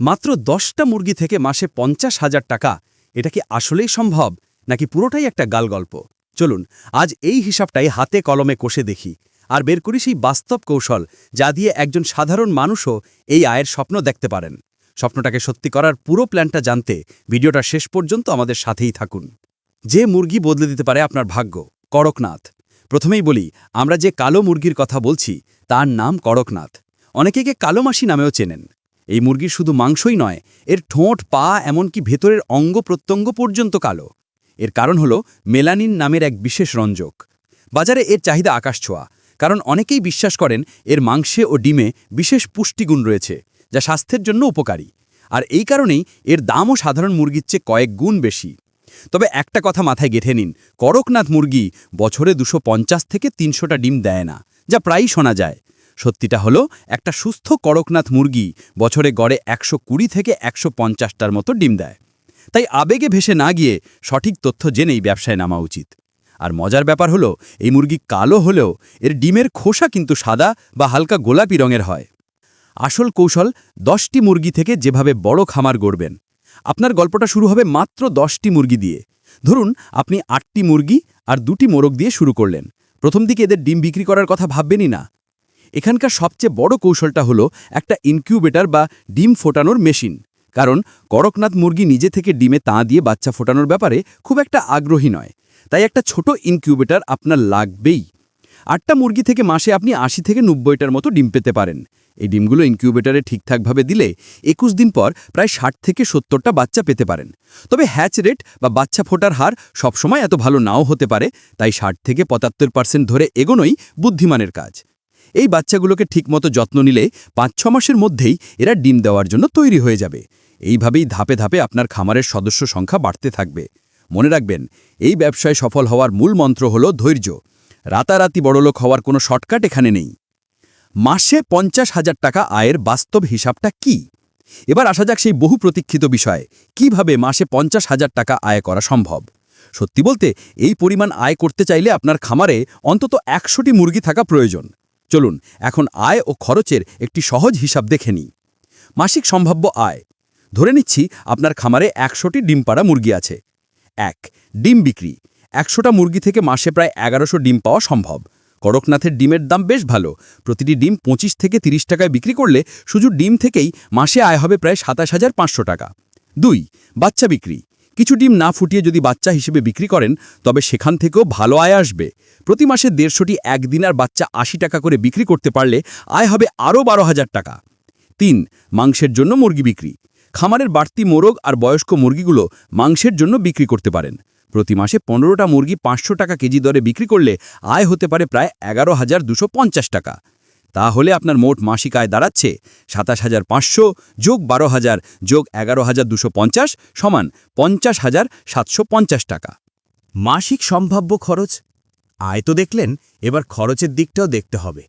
মাত্র দশটা মুরগি থেকে মাসে পঞ্চাশ হাজার টাকা। এটা কি আসলেই সম্ভব, নাকি পুরোটাই একটা গালগল্প? চলুন, আজ এই হিসাবটাই হাতে কলমে কষে দেখি, আর বের করি সেই বাস্তব কৌশল, যা দিয়ে একজন সাধারণ মানুষও এই আয়ের স্বপ্ন দেখতে পারেন। স্বপ্নটাকে সত্যি করার পুরো প্ল্যানটা জানতে ভিডিওটা শেষ পর্যন্ত আমাদের সাথেই থাকুন। যে মুরগি বদলে দিতে পারে আপনার ভাগ্য কড়কনাথ প্রথমেই বলি, আমরা যে কালো মুরগির কথা বলছি, তার নাম কড়কনাথ অনেকে কালো মাসি নামেও চেনেন। এই মুরগির শুধু মাংসই নয়, এর ঠোঁট, পা, এমনকি ভেতরের অঙ্গ প্রত্যঙ্গ পর্যন্ত কালো। এর কারণ হল মেলানিন নামের এক বিশেষ রঞ্জক। বাজারে এর চাহিদা আকাশ ছোঁয়া, কারণ অনেকেই বিশ্বাস করেন এর মাংসে ও ডিমে বিশেষ পুষ্টিগুণ রয়েছে, যা স্বাস্থ্যের জন্য উপকারী। আর এই কারণেই এর দামও সাধারণ মুরগির চেয়ে কয়েক গুণ বেশি। তবে একটা কথা মাথায় গেঁথে নিন, করকনাথ মুরগি বছরে দুশো থেকে তিনশোটা ডিম দেয় না, যা প্রায়ই শোনা যায়। সত্যিটা হলো, একটা সুস্থ করকনাথ মুরগি বছরে গড়ে একশো কুড়ি থেকে একশো পঞ্চাশটার মতো ডিম দেয়। তাই আবেগে ভেসে না গিয়ে সঠিক তথ্য জেনেই ব্যবসায় নামা উচিত। আর মজার ব্যাপার হলো, এই মুরগি কালো হলেও এর ডিমের খোসা কিন্তু সাদা বা হালকা গোলাপি রঙের হয়। আসল কৌশল, দশটি মুরগি থেকে যেভাবে বড় খামার গড়বেন। আপনার গল্পটা শুরু হবে মাত্র দশটি মুরগি দিয়ে। ধরুন, আপনি আটটি মুরগি আর দুটি মোরগ দিয়ে শুরু করলেন। প্রথম দিকে এদের ডিম বিক্রি করার কথা ভাববেনই না। এখানকার সবচেয়ে বড় কৌশলটা হলো একটা ইনকিউবেটর বা ডিম ফোটানোর মেশিন। কারণ করকনাথ মুরগি নিজে থেকে ডিমে তা দিয়ে বাচ্চা ফোটানোর ব্যাপারে খুব একটা আগ্রহী নয়। তাই একটা ছোট ইনকিউবেটর আপনার লাগবেই। আটটা মুরগি থেকে মাসে আপনি আশি থেকে নব্বইটার মতো ডিম পেতে পারেন। এই ডিমগুলো ইনকিউবেটরে ঠিকঠাকভাবে দিলে একুশ দিন পর প্রায় ষাট থেকে সত্তরটা বাচ্চা পেতে পারেন। তবে হ্যাচ রেট বা বাচ্চা ফোটার হার সবসময় এত ভালো নাও হতে পারে, তাই ষাট থেকে পঁচাত্তর পার্সেন্ট ধরে এগোনোই বুদ্ধিমানের কাজ। এই বাচ্চাগুলোকে ঠিকমতো যত্ন নিলে পাঁচ ছ মাসের মধ্যেই এরা ডিম দেওয়ার জন্য তৈরি হয়ে যাবে। এইভাবেই ধাপে ধাপে আপনার খামারের সদস্য সংখ্যা বাড়তে থাকবে। মনে রাখবেন, এই ব্যবসায় সফল হওয়ার মূল মন্ত্র হল ধৈর্য। রাতারাতি বড়লোক হওয়ার কোনো শর্টকাট এখানে নেই। মাসে পঞ্চাশ হাজার টাকা আয়ের বাস্তব হিসাবটা কি? এবার আসা যাক সেই বহু প্রতীক্ষিত বিষয়ে। কীভাবে মাসে পঞ্চাশ হাজার টাকা আয় করা সম্ভব? সত্যি বলতে, এই পরিমাণ আয় করতে চাইলে আপনার খামারে অন্তত একশোটি মুরগি থাকা প্রয়োজন। চলুন, এখন আয় ও খরচের একটি সহজ হিসাব দেখে নিই। মাসিক সম্ভাব্য আয়। ধরে নিচ্ছি আপনার খামারে একশোটি ডিম পাড়া মুরগি আছে। এক, ডিম বিক্রি। একশোটা মুরগি থেকে মাসে প্রায় এগারোশো ডিম পাওয়া সম্ভব। করকনাথের ডিমের দাম বেশ ভালো। প্রতিটি ডিম পঁচিশ থেকে ৩০ টাকায় বিক্রি করলে শুধু ডিম থেকেই মাসে আয় হবে প্রায় সাতাশ হাজার পাঁচশো টাকা। দুই, বাচ্চা বিক্রি। কিছু ডিম না ফুটিয়ে যদি বাচ্চা হিসেবে বিক্রি করেন, তবে সেখান থেকেও ভালো আয় আসবে। প্রতি মাসে দেড়শোটি একদিনার বাচ্চা আশি টাকা করে বিক্রি করতে পারলে আয় হবে আরও বারো হাজার টাকা। তিন, মাংসের জন্য মুরগি বিক্রি। খামারের বাড়তি মোরগ আর বয়স্ক মুরগিগুলো মাংসের জন্য বিক্রি করতে পারেন। প্রতি মাসে পনেরোটা মুরগি পাঁচশো টাকা কেজি দরে বিক্রি করলে আয় হতে পারে প্রায় এগারো হাজার দুশো পঞ্চাশ টাকা। তাহলে আপনার মোট মাসিক আয় দাঁড়াচ্ছে সাতাশ হাজার পাঁচশো যোগ বারো হাজার যোগ এগারো হাজার দুশো পঞ্চাশ সমান পঞ্চাশ হাজার সাতশো পঞ্চাশ টাকা। মাসিক সম্ভাব্য খরচ? আয় তো দেখলেন, এবার খরচের দিকটাও দেখতে হবে।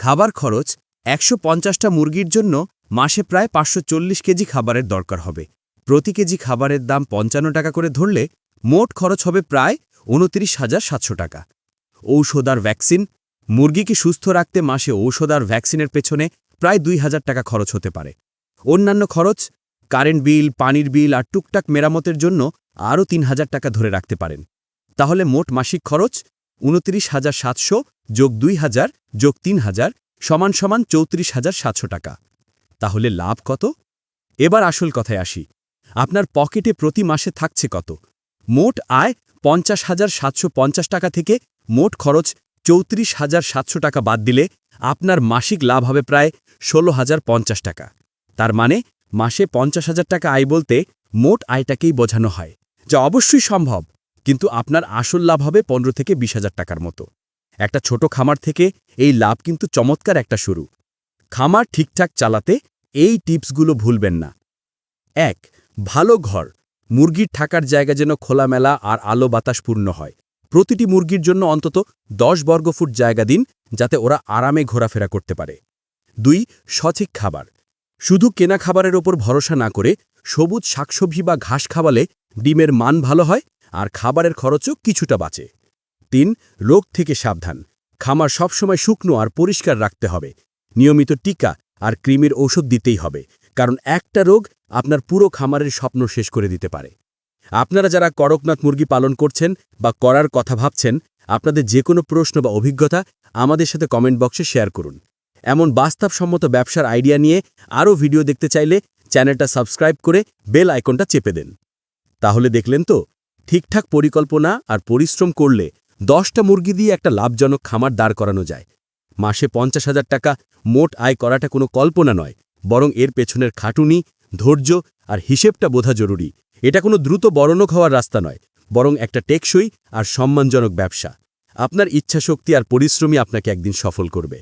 খাবার খরচ, একশো পঞ্চাশটা মুরগির জন্য মাসে প্রায় পাঁচশো চল্লিশ কেজি খাবারের দরকার হবে। প্রতি কেজি খাবারের দাম পঞ্চান্ন টাকা করে ধরলে মোট খরচ হবে প্রায় উনত্রিশ হাজার সাতশো টাকা। ঔষধ আর ভ্যাকসিন মুরগিকে সুস্থ রাখতে মাসে ঔষধ আর ভ্যাকসিনের পেছনে প্রায় দুই হাজার টাকা খরচ হতে পারে। অন্যান্য খরচ, কারেন্ট বিল, পানির বিল আর টুকটাক মেরামতের জন্য আরও তিন হাজার টাকা ধরে রাখতে পারেন। তাহলে মোট মাসিক খরচ উনত্রিশ হাজার সাতশো যোগ দুই হাজার যোগ তিন হাজার সমান সমান চৌত্রিশ হাজার সাতশো টাকা। তাহলে লাভ কত? এবার আসল কথায় আসি। আপনার পকেটে প্রতি মাসে থাকছে কত? মোট আয় পঞ্চাশ হাজার সাতশো টাকা থেকে মোট খরচ চৌত্রিশ হাজার সাতশো টাকা বাদ দিলে আপনার মাসিক লাভ হবে প্রায় ষোলো হাজার পঞ্চাশ টাকা। তার মানে মাসে পঞ্চাশ হাজার টাকা আয় বলতে মোট আয়টাকেই বোঝানো হয়, যা অবশ্যই সম্ভব, কিন্তু আপনার আসল লাভ হবে পনেরো থেকে বিশ হাজার টাকার মতো। একটা ছোট খামার থেকে এই লাভ কিন্তু চমৎকার একটা শুরু। খামার ঠিকঠাক চালাতে এই টিপসগুলো ভুলবেন না। এক, ভালো ঘর, মুরগির থাকার জায়গা যেন খোলামেলা আর আলো বাতাসপূর্ণ হয়। প্রতিটি মুরগির জন্য অন্তত দশ বর্গফুট জায়গা দিন যাতে ওরা আরামে ঘোরাফেরা করতে পারে। দুই, সঠিক খাবার। শুধু কেনা খাবারের ওপর ভরসা না করে সবুজ শাকসবজি বা ঘাস খাওয়ালে ডিমের মান ভালো হয় আর খাবারের খরচও কিছুটা বাঁচে। তিন, রোগ থেকে সাবধান। খামার সবসময় শুকনো আর পরিষ্কার রাখতে হবে। নিয়মিত টিকা আর কৃমির ঔষধ দিতেই হবে, কারণ একটা রোগ আপনার পুরো খামারের স্বপ্ন শেষ করে দিতে পারে। আপনারা যারা করকনাথ মুরগি পালন করছেন বা করার কথা ভাবছেন, আপনাদের যে কোনো প্রশ্ন বা অভিজ্ঞতা আমাদের সাথে কমেন্ট বক্সে শেয়ার করুন। এমন বাস্তবসম্মত ব্যবসার আইডিয়া নিয়ে আরও ভিডিও দেখতে চাইলে চ্যানেলটা সাবস্ক্রাইব করে বেল আইকনটা চেপে দেন। তাহলে দেখলেন তো, ঠিকঠাক পরিকল্পনা আর পরিশ্রম করলে দশটা মুরগি দিয়ে একটা লাভজনক খামার দাঁড় করানো যায়। মাসে পঞ্চাশ হাজার টাকা মোট আয় করাটা কোনো কল্পনা নয়, বরং এর পেছনের খাটুনি, ধৈর্য আর হিসেবটা বোঝা জরুরি। এটা কোনো দ্রুত বড়নক হওয়ার রাস্তা নয়, বরং একটা টেকসই আর সম্মানজনক ব্যবসা। আপনার ইচ্ছাশক্তি আর পরিশ্রমী আপনাকে একদিন সফল করবে।